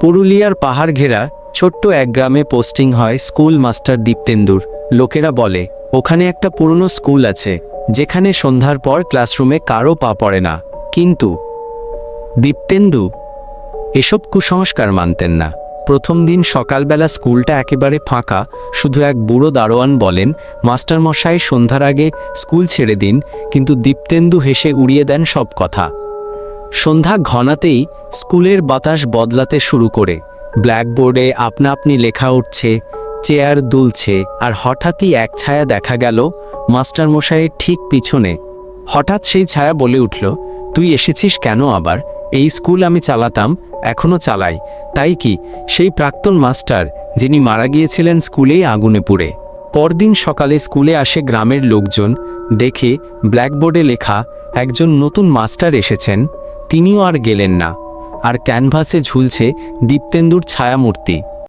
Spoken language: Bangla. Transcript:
পুরুলিয়ার পাহাড় ঘেরা ছোট্ট এক গ্রামে পোস্টিং হয় স্কুল মাস্টার দীপ্তেন্দুর। লোকেরা বলে, ওখানে একটা পুরনো স্কুল আছে, যেখানে সন্ধ্যার পর ক্লাসরুমে কারও পা পড়ে না। কিন্তু দীপ্তেন্দু এসব কুসংস্কার মানতেন না। প্রথম দিন সকালবেলা স্কুলটা একেবারে ফাঁকা, শুধু এক বুড়ো দারোয়ান বলেন, মাস্টারমশাই, সন্ধ্যার আগে স্কুল ছেড়ে দিন। কিন্তু দীপ্তেন্দু হেসে উড়িয়ে দেন সব কথা। সন্ধ্যা ঘনাতেই স্কুলের বাতাস বদলাতে শুরু করে। ব্ল্যাকবোর্ডে আপনা আপনি লেখা উঠছে, চেয়ার দুলছে, আর হঠাৎই এক ছায়া দেখা গেল মাস্টারমশাইয়ের ঠিক পিছনে। হঠাৎ সেই ছায়া বলে উঠল, তুই এসেছিস কেন আবার? এই স্কুল আমি চালাতাম এখনও চালাই। তাই কি, সেই প্রাক্তন মাস্টার, যিনি মারা গিয়েছিলেন স্কুলেই আগুনে পুড়ে। পরদিন সকালে স্কুলে আসে গ্রামের লোকজন, দেখে ব্ল্যাকবোর্ডে লেখা, একজন নতুন মাস্টার এসেছেন। তিনিও আর গেলেন না। আর ক্যানভাসে ঝুলছে দীপ্তেন্দুর ছায়ামূর্তি।